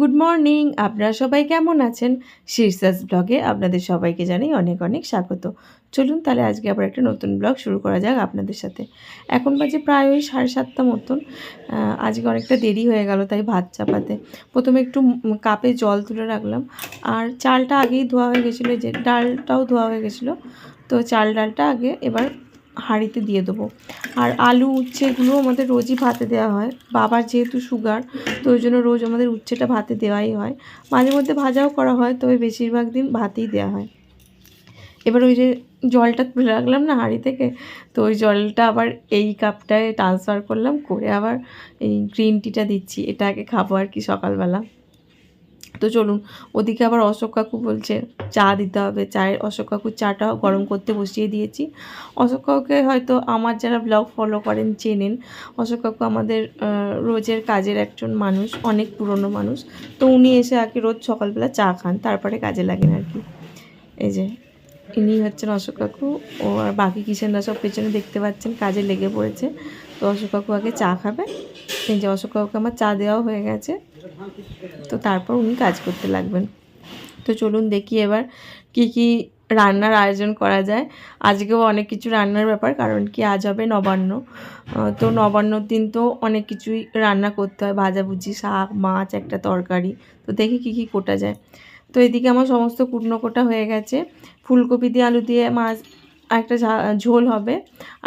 Good morning আপনারা সবাই কেমন আছেন? শীর্ষাস ব্লগে আপনাদের সবাইকে জানাই অনেক অনেক স্বাগত। চলুন তাহলে আজকে আবার একটা নতুন ব্লগ শুরু করা যাক আপনাদের সাথে। এখন বাজে প্রায় ওই সাড়ে সাতটা মতন। আজকে অনেকটা দেরি হয়ে গেল তাই ভাত চাপাতে। প্রথমে একটু কাপে জল তুলে রাখলাম। আর চালটা আগেই ধোয়া হয়ে গেছিল যে ডালটাও ধোয়া হয়ে গেছিল। তো চাল ডালটা আগে এবার হাঁড়িতে দিয়ে দেবো। আর আলু, উচ্ছে এগুলো আমাদের রোজই ভাতে দেওয়া হয়। বাবার যেহেতু সুগার তো ওই জন্য রোজ আমাদের উচ্ছেটা ভাতে দেওয়াই হয়। মাঝে মধ্যে ভাজাও করা হয়, তবে বেশিরভাগ দিন ভাতেই দেওয়া হয়। এবার ওই যে জলটা তুলে রাখলাম না হাঁড়ি থেকে, তো ওই জলটা আবার এই কাপটায় ট্রান্সফার করলাম, করে আবার এই গ্রিন টিটা দিচ্ছি। এটা আগে খাব আর কি সকালবেলা। তো চলুন, ওদিকে আবার অশোক কাকু বলছে, চা দিতে হবে। চায়ের, অশোক কাকুর চাটা গরম করতে বসিয়ে দিয়েছি। অশোক কাকুকে হয়তো আমার যারা ব্লগ ফলো করেন চেনেন। অশোক কাকু আমাদের রোজের কাজের একজন মানুষ, অনেক পুরনো মানুষ। তো উনি এসে আগে রোজ সকালবেলা চা খান, তারপরে কাজে লাগেন আর কি। এই যে, ইনি হচ্ছেন অশোক কাকু। ও আর বাকি কিষেনরা সব পেছনে দেখতে পাচ্ছেন, কাজে লেগে পড়েছে। তো অশোক কাকু আগে চা খাবে যে অশোক কাকুকে আমার চা দেওয়াও হয়ে গেছে। তো তারপর উনি কাজ করতে লাগবেন। তো চলুন দেখি এবার কি কি রান্নার আয়োজন করা যায়। আজকেও অনেক কিছু রান্নার ব্যাপার, কারণ কি আজ হবে নবান্ন। তো নবান্নর দিন তো অনেক কিছুই রান্না করতে হয়। ভাজাভুজি, শাক, মাছ, একটা তরকারি। তো দেখি কি কি কোটা যায়। তো এদিকে আমার সমস্ত কুটনো কোটা হয়ে গেছে। ফুলকপি দিয়ে আলু দিয়ে মাছ একটা ঝোল হবে।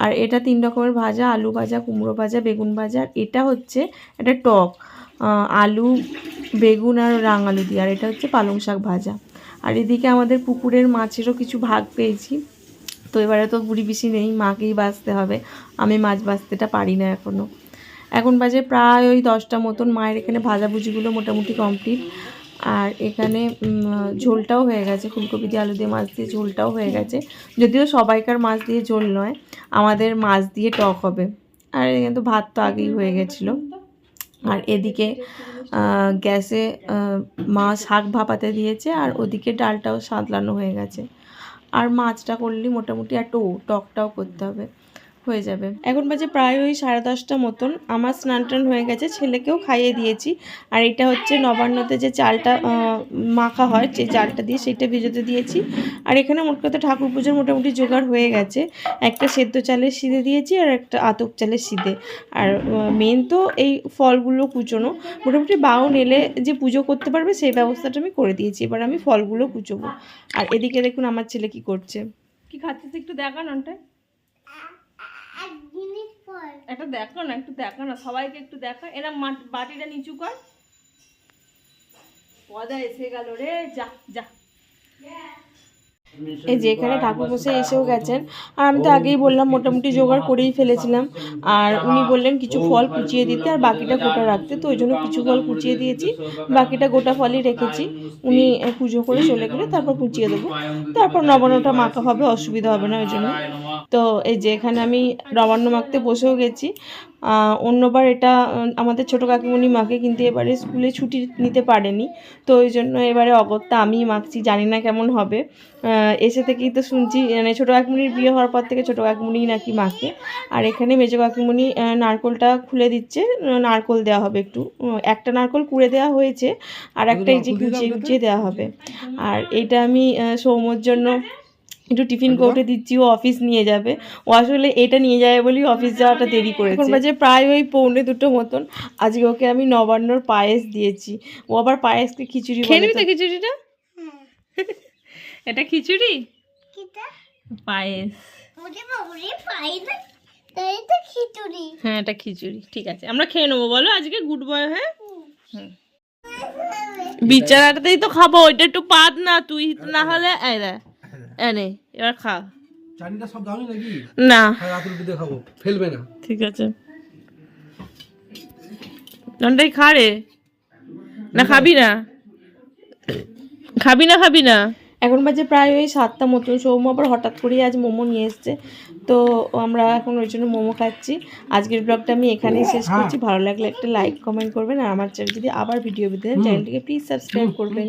আর এটা তিন রকমের ভাজা, আলু ভাজা, কুমড়ো ভাজা, বেগুন ভাজা, আর এটা হচ্ছে একটা টক আলু, বেগুন আর রাঙালু দিয়ে, আর এটা হচ্ছে পালং শাক ভাজা। আর এদিকে আমাদের পুকুরের মাছেরও কিছু ভাগ পেয়েছি। তো এবারে তো বুড়ি বেশি নেই, মাকেই বাঁচতে হবে। আমি মাছ বাঁচতেটা পারি না এখনও এখন বাজে প্রায় ওই দশটা মতন, মায়ের এখানে ভাজাভুজিগুলো মোটামুটি কমপ্লিট আর এখানে ঝোলটাও হয়ে গেছে। ফুলকপি দিয়ে আলু দিয়ে মাছ দিয়ে ঝোলটাও হয়ে গেছে। যদিও সবাইকার মাছ দিয়ে ঝোল নয়, আমাদের মাছ দিয়ে টক হবে। আর এখানে তো ভাত তো আগেই হয়ে গেছিল। আর এদিকে গ্যাসে মা শাক ভাপাতে দিয়েছে আর ওদিকে ডালটাও সাঁতলানো হয়ে গেছে। আর মাছটা করলেই মোটামুটি একটু টকটাও করতে হবে। হয়ে যাবে। এখন বাজে প্রায় ওই সাড়ে দশটা মতন। আমার স্নান টান হয়ে গেছে, ছেলেকেও খাইয়ে দিয়েছি। আর এটা হচ্ছে নবান্নতে যে চালটা মাখা হয়, যে চালটা দিয়ে সেটা ভিজোতে দিয়েছি। আর এখানে মোট কথা ঠাকুর পুজোর মোটামুটি জোগাড় হয়ে গেছে। একটা সেদ্ধ চালের সিদে দিয়েছি আর একটা আতপ চালের সিদে আর মেন তো এই ফলগুলো কুচোনো। মোটামুটি বাউন এলে যে পুজো করতে পারবে সেই ব্যবস্থাটা আমি করে দিয়েছি। এবার আমি ফলগুলো কুচোবো। আর এদিকে দেখুন আমার ছেলে কি করছে। কি খাচ্ছিস একটু দেখান ওটা একটা দেখো না একটু দেখো না সবাইকে একটু দেখা। এরা বাটিটা নিচু কর। পদা এসে গেল রে যা যা। এই যে এখানে ঠাকুর বসে এসেও গেছেন। আর আমি তো আগেই বললাম, মোটামুটি জোগাড় করেই ফেলেছিলাম। আর উনি বললেন কিছু ফল কুচিয়ে দিতে আর বাকিটা গোটা রাখতে। তো ওই জন্য কিছু ফল কুচিয়ে দিয়েছি, বাকিটা গোটা ফলই রেখেছি। উনি পুজো করে চলে গেলে তারপর কুচিয়ে দেবো। তারপর নবান্নটা মাখা হবে, অসুবিধা হবে না ওই জন্য। তো এই যে এখানে আমি নবান্ন মাখতে বসেও গেছি। অন্যবার এটা আমাদের ছোটো কাকিমণি মাকে কিন্তু এবারে স্কুলে ছুটি নিতে পারেনি। তো ওই জন্য এবারে অগত্যা আমিই মাখছি জানি না কেমন হবে। এসে থেকেই তো শুনছি মানে ছোটো কাকিমণির বিয়ে হওয়ার পর থেকে ছোটো কাকিমণি নাকি মাকে। আর এখানে মেজো কাকিমণি নারকোলটা খুলে দিচ্ছে নারকোল দেওয়া হবে একটু। একটা নারকোল কুড়ে দেওয়া হয়েছে আর একটা এই যে কুচিয়ে কুচিয়ে দেওয়া হবে। আর এটা আমি সৌম্যর জন্য একটু টিফিন কৌটে দিচ্ছি ও অফিস নিয়ে যাবে। ও আসলে এটা নিয়ে যাবে বলেই অফিস যাওয়াটা দেরি করেছে। এখন বাজে প্রায় ওই পৌনে দুটো মতন। আজকে ওকে আমি নবান্নর পায়েস দিয়েছি। ও আবার পায়েসকে খিচুড়ি খেয়ে নিবি তো খিচুড়িটা? এটা খিচুড়ি? পায়েস। হ্যাঁ এটা খিচুড়ি। ঠিক আছে আমরা খেয়ে নেব বলো আজকে গুড বয় হ্যাঁ। বিচারাটাতেই তো খাব ওইটা একটু পাত না তুই না হলে এনে এবার খা। চাটনিটা সব দামি নাকি? না। হ্যাঁ রাতের রুটিতে খাব। ফেলবে না। ঠিক আছে। নন্টাই খা রে। না খাবি না? খাবি না খাবি না? এখন বাজে প্রায় ওই সাতটা মতন। সৌম্য আবার হঠাৎ করেই আজ মোমো নিয়ে এসছে। তো আমরা এখন ওই জন্য মোমো খাচ্ছি। আজকের ব্লগটা আমি এখানেই শেষ করছি। ভালো লাগলে একটা লাইক কমেন্ট করবেন। আর আমার চ্যানেল যদি আবার ভিডিও পেতে চান চ্যানেলটিকে প্লিজ সাবস্ক্রাইব করবেন।